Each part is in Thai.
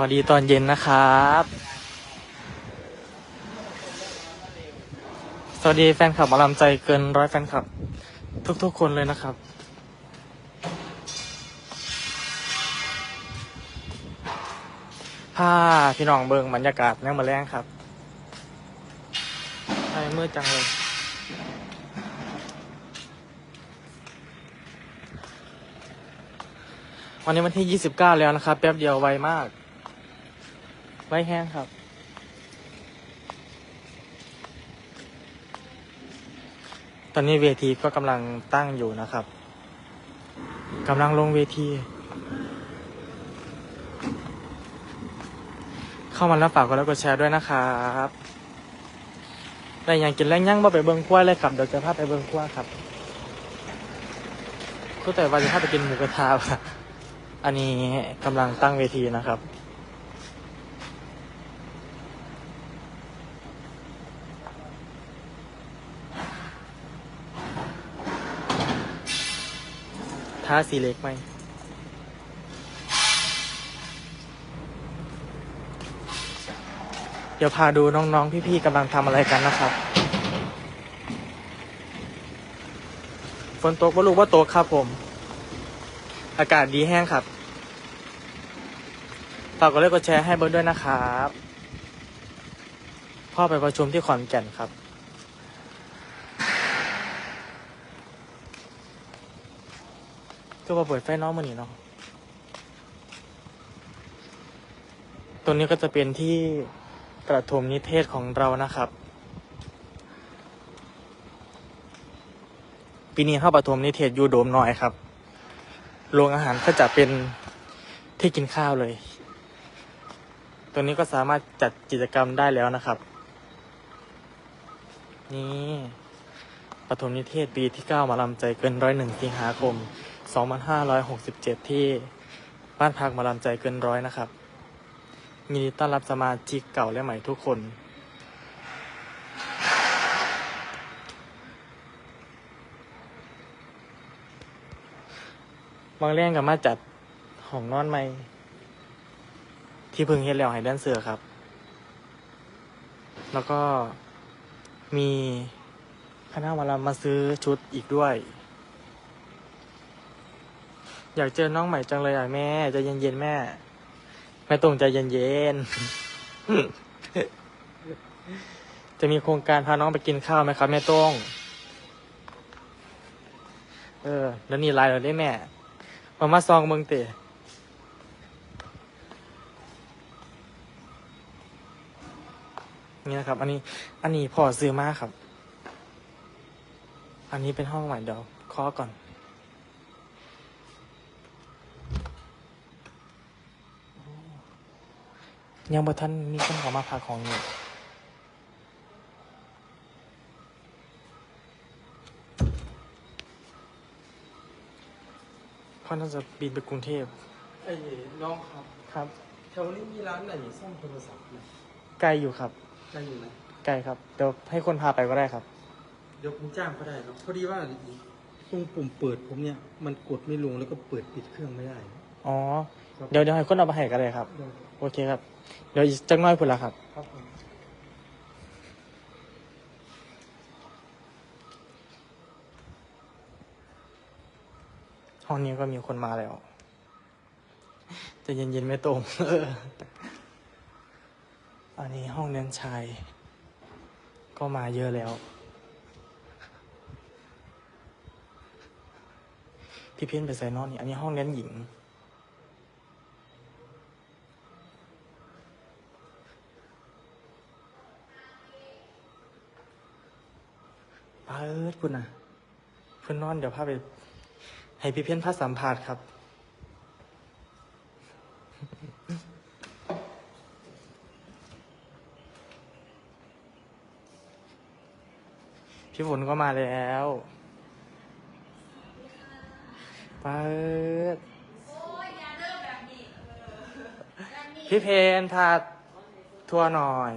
วัสดีตอนเย็นนะครับ สวัสดีแฟนคลับหมอลำใจเกินร้อยแฟนคลับ ทุกๆคนเลยนะครับ ผ้าพี่น้องเบิงบรรยากาศแน่มาแรงครับใช่มืดจังเลยวันนี้วันที่ 29 แล้วนะครับ แป๊บเดียวไวมาก ไวแห้งครับ ตอนนี้เวทีก็กำลังตั้งอยู่นะครับกำลังลงเวที เข้ามาแล้วฝากกดไลค์กดแชร์ด้วยนะครับแต่อย่างกินแรงยั่งบ่ไปเบิ้งขั้วเลยครับเดี๋ยวจะพาไปเบิ้งขั้วครับก็แต่ว่าจะพาไปกินหมูกระทะครับอันนี้กำลังตั้งเวทีนะครับ ท้าสีเหล็กไหมเดี๋ยวพาดูน้องๆ พี่ๆกำลังทำอะไรกันนะครับ ฝนตกว่ารู้ว่าตกครับผม อากาศดีแห้งครับ ฝากกดไลค์กดแชร์ให้เบิร์ดด้วยนะครับ พ่อไปประชุมที่ขอนแก่นครับ ก็มาเปิดไฟน้องมานี่เนาะตรงนี้ก็จะเป็นที่ประถมนิเทศของเรานะครับ ปีนี้เข้าประถมนิเทศอยูโดมหน่อยครับ โรงอาหารก็จะเป็นที่กินข้าวเลย ตรงนี้ก็สามารถจัดกิจกรรมได้แล้วนะครับ นี่ปฐมนิเทศปีที่ 9 มาลำใจเกินร้อยหนึ่งสิงหาคม 2567 ที่บ้านพักมาลำใจเกินร้อยนะครับยินดีต้อนรับสมาชิกเก่าและใหม่ทุกคน บางเรื่องกับมาจัดของนอนใหม่ ที่พึ่งเฮ็ดแล้วให้แดนเสือร์ครับ แล้วก็มีคณะมาลำมาซื้อชุดอีกด้วย อยากเจอน้องใหม่จังเลยอะแม่ใจเย็นๆแม่แม่ตรงใจเย็นๆ จะมีโครงการพาน้องไปกินข้าวไหมครับแม่ตรงเออ แล้วนี่ไลน์เราได้แม่มามาซองเมืองเตะนี่นะครับ อันนี้ อันนี้พอซื้อมากครับ อันนี้เป็นห้องใหม่เดี๋ยวเคาะก่อน ยังบ่ท่านมีคนเขามาพาของอยู่พ่อน่าจะบินไปกรุงเทพไอ้น้องครับ ครับแถวนี้มีร้านไหนซ่อมโทรศัพท์ไหมไกลอยู่ครับได้อยู่ไหมไกลครับ เดี๋ยวให้คนพาไปก็ได้ครับ เดี๋ยวผมจ้างก็ได้ครับพอดีว่าตรงปุ่มเปิดผมเนี่ยมันกดไม่ลงแล้วก็เปิดปิดเครื่องไม่ได้ อ๋อ ครับ เดี๋ยวเดี๋ยวให้คนเอาไปให้ก็ได้ครับเดี๋ยวโอเคครับ เดี๋ยวอีกจักหน้อยพุ่นละครับ ครับผมห้องนี้ก็มีคนมาแล้วจะเย็นๆไม่ตรงเอออันนี้ห้องเรียนชาย ก็มาเยอะแล้ว พี่เพี้ยนไปใส่นอนนี่ อันนี้ห้องเรียนหญิง เปิดคุณนะเพื่อนนอนเดี๋ยวพาไป ให้พี่เพี้ยนพาสัมภาษณ์ครับพี่ฝนก็มาแล้วเปิดพี่เพนพาทัวร์หน่อย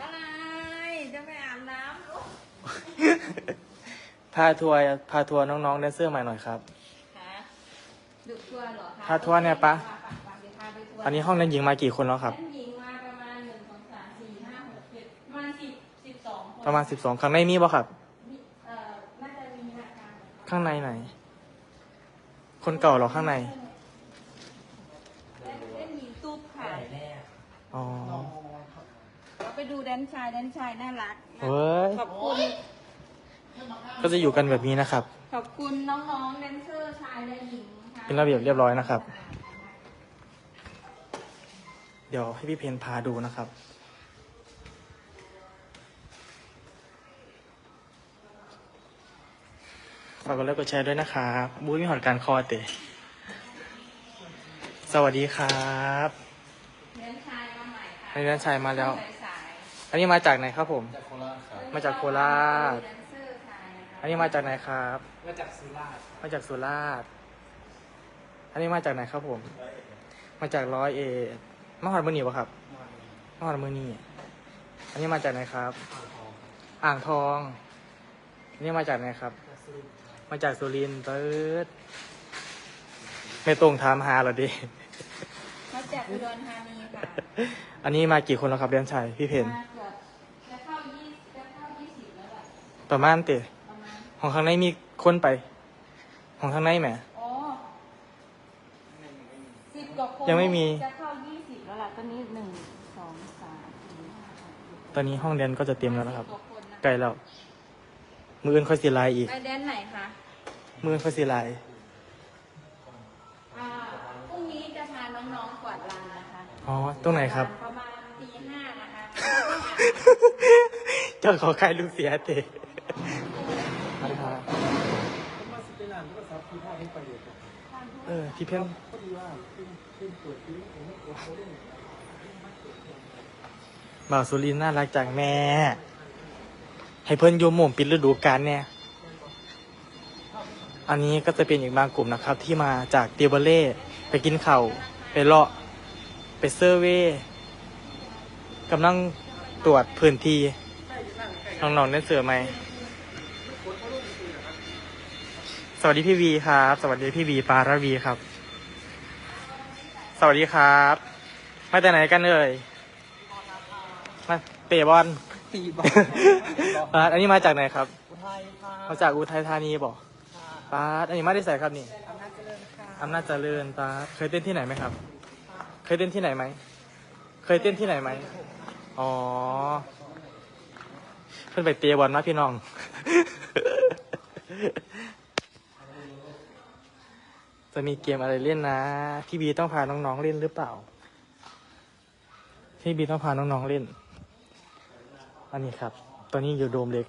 อะไร จะไปอาบน้ำลูก พาทัวร์พาทัวร์น้องๆแดนเซอร์ใหม่หน่อยครับ คะดูทัวร์เหรอคะพาทัวร์เนี่ยปะไปไปไปพาอันนี้ห้องนั้นหญิงมากี่คนแล้วครับ ท่านหญิงมาประมาณหนึ่งสองสามสี่ห้าหกเจ็ดประมาณสิบสิบสองคนประมาณสิบสองข้างในมีบ่ครับเอ่อน่าจะมีราคาข้างในไหน คนเก่าเหรอข้างใน เล่นเล่นหญิงตุ๊บค่ะอ๋อ เราไปดูแดนชายแดนชายน่ารักเฮ้ย ขอบคุณ ก็จะอยู่กันแบบนี้นะครับ ขอบคุณน้องๆแดนเซอร์ชายและหญิงค่ะเป็นระเบียบเรียบร้อยนะครับ เดี๋ยวให้พี่เพนพาดูนะครับ ฝากกดไลค์กดแชร์ด้วยนะครับบูธมีหอดการคอเตะสวัสดีครับแดนชายมาใหม่ค่ะอันนี้แดนชายมาแล้ว สายอันนี้มาจากไหนครับผม จากโคราชครับๆมาจากโคราชแดนเซอร์ชายนะคะอั นนี้มาจากไหนครับ มาจากสุราษฎร์มาจากสุราษฎร์อันนี้มาจากไหนครับผม มาจากร้อยเอ็ดมหาดมือนีปะครับมหาดมือนีอันนี้มาจากไหนครับ อ่างทองอันนี้มาจากไหนครับ มาจากสุรินทร์เติร์ดไม่ตรงถามหาเหรอดิ มาจากอุดรธานีค่ะอันนี้มากี่คนแล้วครับเรียนชัยพี่เพนมาเกือบจะเข้ายี่จะเข้ายี่สิบแล้วแหละ ประมาณเตะประมาณ ของข้างในมีคนไป ของข้างในแหม อ๋อสิบกว่าคนยังไม่มี จะเข้ายี่สิบแล้วล่ะตอนนี้หนึ่งสองสามสี่ห้าหกเจ็ดตอนนี้ห้องเรียนก็จะเต็มแล้วนะครับ สิกว่าคนนะใกล้แล้ว มืออื่นค่อยสีลายอีก ไปแดนไหนคะ มืออื่นค่อยสีลาย อ่าพรุ่งนี้จะพาน้องๆกวาดลานนะคะอ๋อ ตรงไหนครับ ประมาณตีห้านะคะ เจ้าขอใครลูกเสียเตะาสิเป็นร้านโทรศัพท์ที่ท่าให้ประโยชน์ครับเออพี่เพ่นพอดีว่าเพิ่งเพิ่งเปิดทิ้งผมไม่กลัวเขาเล่นบ่าวสุรินทร์น่ารักจังแม่ ให้เพิ่นโยมหม่มปิดฤดูกาลเนี่ย อันนี้ก็จะเป็นอีกบางกลุ่มนะครับ ที่มาจากเตียเบเล่ไปกินเข้าวไปเลาะ ไปเซอร์เวย์กำลังตรวจพื้นที่น้องๆได้เสือไหม สวัสดีพี่วีครับ สวัสดีพี่วีปาราวีครับ สวัสดีครับ มาจากไหนกันเอ่ยมาเตะบอลตีบอปาดอันนี้มาจากไหนครับอุทัยค่ะมาจากอุทัยธานีบอกปาดอันนี้มาได้ใส่ครับนี่อำนาจเจริญค่ะอำนาจเจริญปาดเคยเต้นที่ไหนไหมครับ เคยเต้นที่ไหนไหม เคยเต้นที่ไหนไหมอ๋อ เพื่อนไปเตะบอลมาพี่น้อง จะมีเกมอะไรเล่นนะ พี่บีต้องพาน้องๆเล่นหรือเปล่า พี่บีต้องพาน้องๆเล่น อันนี้ครับ ตอนนี้อยู่โดมเล็ก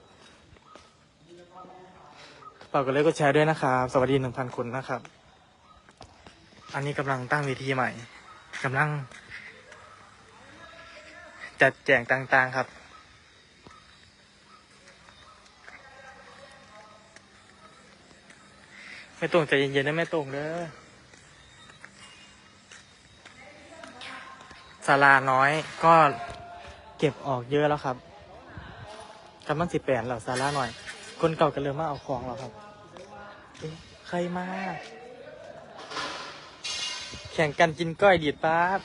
ฝากกดไลค์กดแชร์ด้วยนะครับ สวัสดีหนึ่งพันคนนะครับ อันนี้กำลังตั้งเวทีใหม่กำลัง จัดแจงต่างๆครับ ไม่ตรงใจเย็นๆนะไม่ตรงเด้อศาลาน้อยก็เก็บออกเยอะแล้วครับกำลังสิบแปดแล้วศาลาหน่อย คนเก่ากันเริ่มมาเอาของแล้วครับเอ๊ะใครมา แข่งกันกินก้อยดีดป๊าบ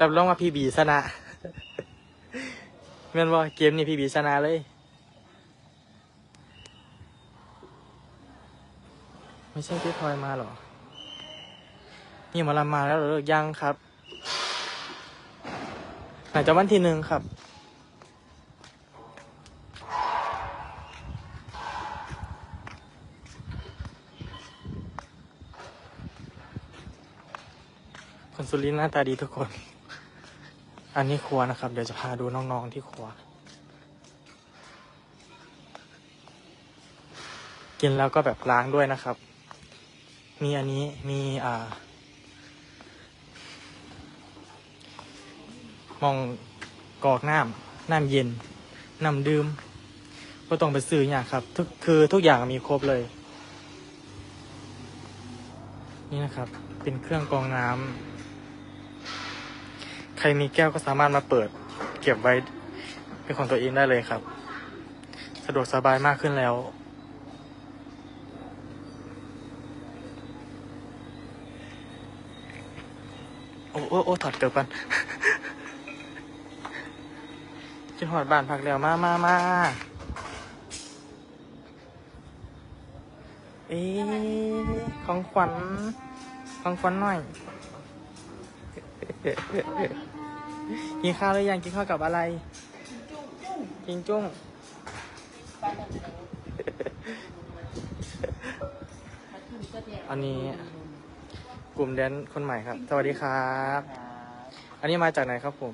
รับรองว่าพี่บีชนะแม่นว่าเกมนี้พี่บีชนะเลย ไม่ใช่พี่พลอยมาหรอ นี่มาลำมาแล้วหรือยังครับไหนจะวันที่หนึ่งครับคนสุรินหน้าตาดีทุกคน อันนี้ครัวนะครับ เดี๋ยวจะพาดูน้องๆที่ครัว กินแล้วก็แบบล้างด้วยนะครับ มีอันนี้มีอ่ามองกอกน้ำน้ำเย็นน้ำดื่มก็ต้องไปซื้ออย่างครับทุกคือทุกอย่างมีครบเลย นี่นะครับ เป็นเครื่องกรองน้ำใครมีแก้วก็สามารถมาเปิด เก็บไว้เป็นของตัวเองได้เลยครับ สะดวกสบายมากขึ้นแล้ว โอ้โอ้โอ้ถอดเกือบกันกินหอดบ้านพักแล้วมามามาเอ๊ะของขวัญของขวัญหน่อยกินข้าวหรือยังกินข้าวกับอะไรกินจุ้งอันนี้ก ลุ่มแดนคนใหม่ครับ สวัสดีครับ อันนี้มาจากไหนครับผม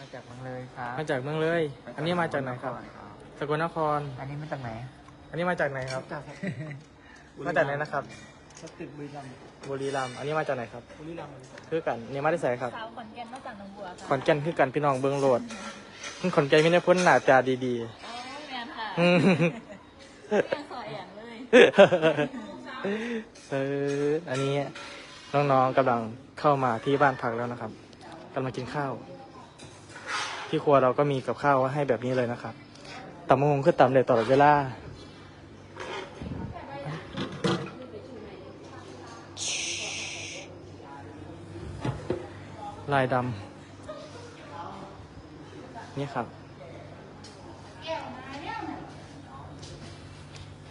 มาจากเมืองเลยครับมาจากเมืองเลย อันนี้มาจากไหนครับ สกลนคร อันนี้มาจากไหน อันนี้มาจากไหนครับจากมาจากไหนนะครับสตึกบุรีรัมย์บุรีรัมย์อันนี้มาจากไหนครับ บุรีรัมย์คือกันนี่มาได้ใส่ครับ สาวขอนแก่นมาจากหนองบัวขค่ะอนแก่นคือกันพี่น้องเบืองโหลดขอนแก่นไม่ได้พ้นหน้าตาดีอ๋อแมนค่ะๆอืมแมนสอยอย่างเลย เออ อันนี้ น้องๆกำลังเข้ามาที่บ้านพักแล้วนะครับกำลังกินข้าว ที่ครัวเราก็มีกับข้าวให้แบบนี้เลยนะครับตำมงคือตำเลยตลอดเวลาลายดำนี่ครับ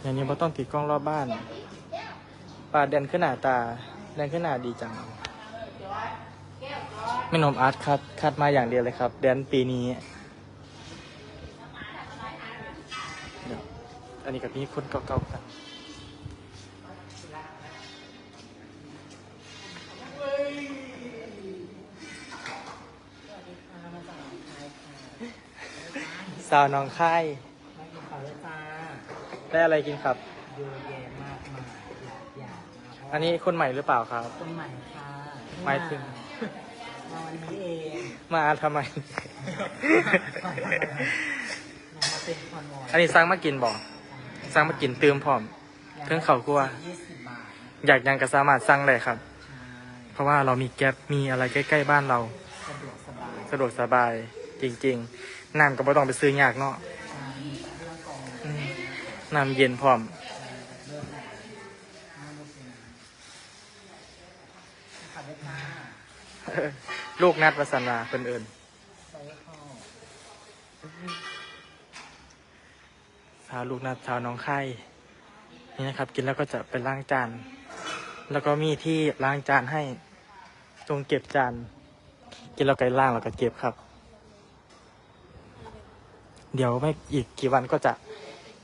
อย่างนี้เราต้องติดกล้องรอบบ้านปลาแดนขึ้นหน้าตา แดนขึ้นหน้าดีจัง ไม่นมอาร์ตคัดคัดมาอย่างเดียวเลยครับ แดนปีนี้เดี๋ยวอันนี้กับนี้คนเก่าๆกันสาวน้องค่ายมากินข้าวเลยจ้าได้อะไรกินครับ อันนี้คนใหม่หรือเปล่าครับ คนใหม่ค่ะหมายถึง มาวันนี้เองมาทำไม มาเป็นคอนวอยอันนี้สร้างมากินบอกสร้างมากินเติมพร้อม เครื่องเขากลัว ยี่สิบบาทนะอยากยังก็สามารถสั่งได้ครับ ใช่เพราะว่าเรามีแก๊ปมีอะไรใกล้ ๆ บ้านเรา สะดวกสบายสะดวกสบายจริงๆน้ำก็ไม่ต้องไปซื้อยากเนาะใช่มีเครื่องกรองอืมน้ำเย็นพร้อม เริ่มแล้วน่าดูสินะขับไปค่ะ ลูกนัดวาสนาคนอื่นไปเข้าพาลูกนัดชาวน้องไข่นี่นะครับ กินแล้วก็จะไปล้างจาน แล้วก็มีที่ล้างจานให้ตรงเก็บจาน กินแล้วก็ล้างแล้วก็เก็บครับ เดี๋ยวไม่อีกกี่วันก็จะ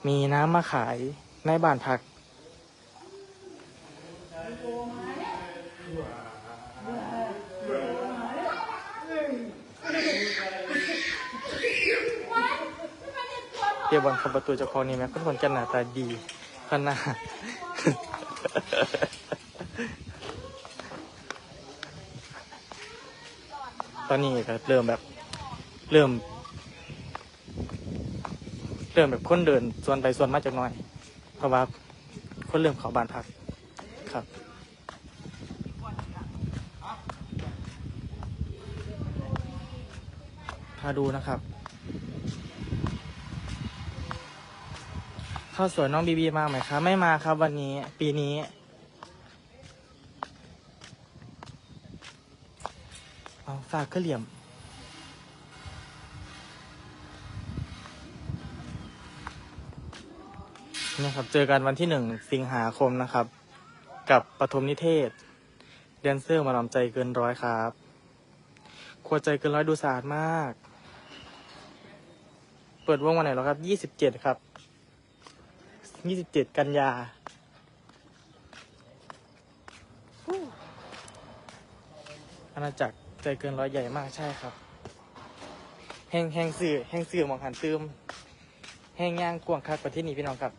มีน้ำมาขายในบ้านพัก เดียบอลเข้าประตูเจ้าของนี่ไหมเป็นคนกันหน้าตาดีขนาดตอนนี้ก็เริ่มแบบเริ่ม เริ่มแบบคนเดินส่วนไปส่วนมาจากน้อย เพราะว่าคนเริ่มเขอบานพักครับพาดูนะครับ ข้าวสวยน้องบีบีมาไหมครับไม่มาครับวันนี้ ปีนี้ เอาฝากกระเหลี่ยมนี่ครับ เจอกันวันที่หนึ่งสิงหาคมนะครับ กับปฐมนิเทศแดนเซอร์มาลำใจเกินร้อยครับครัวใจเกินร้อยดูสะอาดมาก เปิดวงวันไหนแล้วครับยี่สิบเจ็ดครับ ยี่สิบเจ็ดกันยา อาณาจักรใจเกินร้อยใหญ่มากใช่ครับ แห้งแห้งสื่อแห้งสื่อมองหันตืมแห้งย่างกวางคักประเทศนี้พี่น้องครับ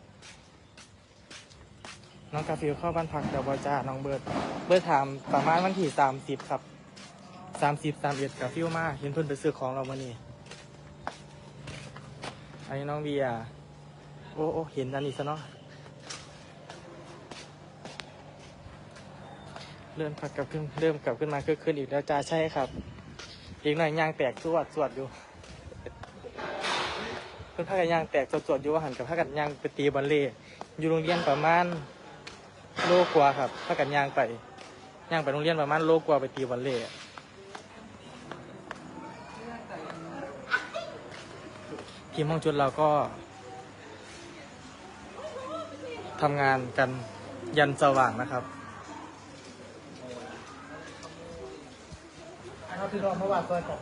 น้องกาฟิลเข้าบ้านพักเดาวบอจ้าน้องเบิร์ดเบิร์ดถามประมาณวันที่สามสิบครับสามสิบสามเอ็ดกาฟิลมาเห็นเพิ่นไปซื้อของเราเมื่อนี้อันนี้น้องเบียร์ โอ้โอ้เห็นอันนี้ซะเนาะเริ่มพักกับขึ้นเริ่มกลับขึ้นมาขึ้นขึ้นอีกแล้วจ้าใช่ครับ อีกหน่อยยางแตกสวดสวดอยู่เพื่อนพักกันยางแตกสวดสวดอยู่ว่าหันกับพักกันยางไปตีบอลเล่อยู่โรงเรียนประมาณโลกว่าครับพักกันยางไปยางไปโรงเรียนประมาณโลกว่าไปตีบอลเล่ทีมห้องชุดเราก็ ทำงานกันยันสว่างนะครับเอาที่รอเมื่อวานซอยก่อน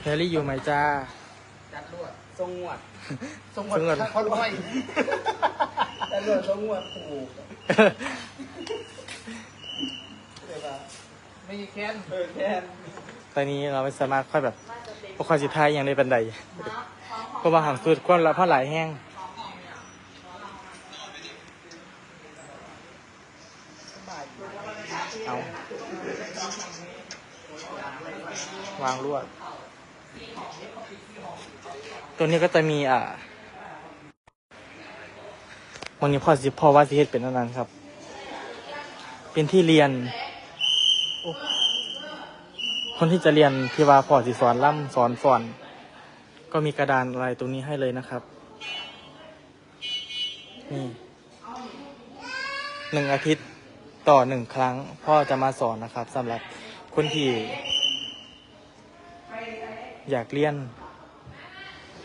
แพรรี่อยู่ไหมจ้า จัดรวดทรงงวดทรงงวทรงงวดดเขาร้อยจัดรวดทรงงวดโอ้โหเดี๋ยวว่าไม่แค้นเออแค้นตอนนี้เราไม่สามารถค่อยแบบ พวกความสิทายอย่างในบันไดเพราะว่าหางสุดความละเพราหลายแห้งเอาวางลวด ตัวนี้ก็จะมีอ่าวันนี้พ่อสิพ่อว่าสิเฮ็ดเป็นอันนั้นครับ เป็นที่เรียนโอ้ คนที่จะเรียนที่ว่าพอสิสอนล่ำสอนฟอน ก็มีกระดานอะไรตรงนี้ให้เลยนะครับ นี่หนึ่งอาทิตย์ต่อหนึ่งครั้ง พ่อจะมาสอนนะครับสำหรับคนที่อยากเรียน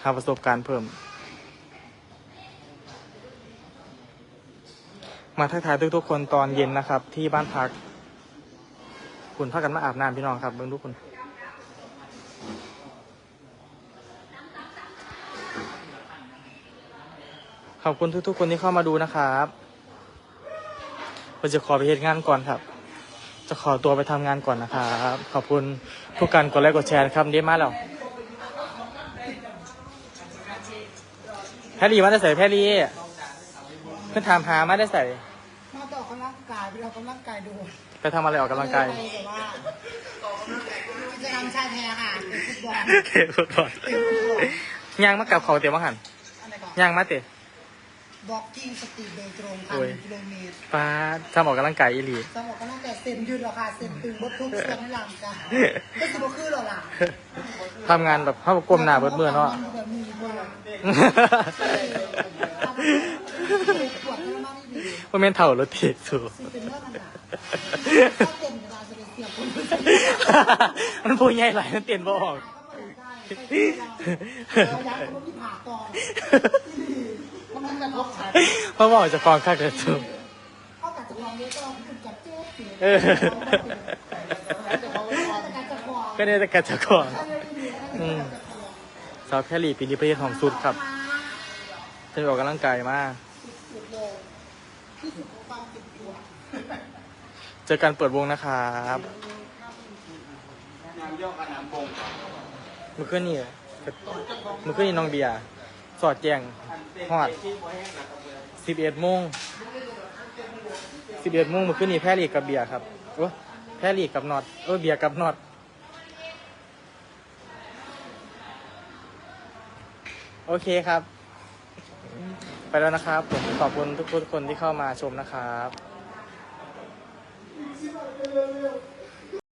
หาประสบการณ์เพิ่ม มาทักทายทุกๆคนตอนเย็นนะครับ ที่บ้านพัก คุณพากันมาอาบน้ำพี่น้องครับเบิ่งทุกคนขอบคุณทุกๆ คนที่เข้ามาดูนะครับเราจะขอไปเหตุงานก่อนครับ จะขอตัวไปทำงานก่อนนะครับ ขอบคุณทุกการกดไลค์กดแชร์ครับเดีมาแล้วแพรี่มาได้ใส่แพรี่เพื่อนถามหามาได้ใส่มาต่อกกำลังกายไปออกกำลังกายดู ไปทำอะไรออกกำลังกายไปแบบว่ากิจกรรมชายแท้ค่ะเป็นฟุตบอลเตะฟุตบอลเป็นฟุตบอลย่างมากับเขาเตะมาหันอะไรก่อนย่างมาเตะบล็อกกิ้งสตีดโดยตรงค่ะโอ้ยหนึ่งกิโลเมตรป้าทำออกกำลังกายอีหลีสมองก็ตั้งแต่เซ็นยืดราคาเซ็นตึงบดทุกเซ็นให้หลังจ้ะก็สิบคือหรอล่ะทำงานแบบเข้าก้มหน้าเบิดเมื่อเนาะแบบมีเบอร์ปวดไม่มากไม่ดีว่าเมนเท่ารถติดสูสิ มเวลาจะไปเสียบคนอื่นมันพูดง่ายหลายมันเตียนบ่ออกเราอยากให้มันมีผ่าตองแล้วมันกระทบขาเพราะว่าออกจากกองข้างเกิดสูเข้ากับจะลองเยอะก็คุณจับเจ๊สิเออก็เนี่ยแต่กัดจากกองอืมสาวแคลรี่ปีนี้ประเทศของสุดครับจะไปออกกำลังกายมากเจอกันเปิดวงนะครับมือขึ้นนี่มือขึ้นนี่น้องเบียร์สอดแจงฮอดสิบเอ็ดโมงสิบเอ็ดโมงมือขึ้นนี่แพรลีกกับเบียร์ครับโอ้แพรลีกกับน็อตเออเบียร์กับน็อตโอเคครับ ไปแล้วนะครับผมขอบคุณทุกๆคนที่เข้ามาชมนะครับ Hallelujah.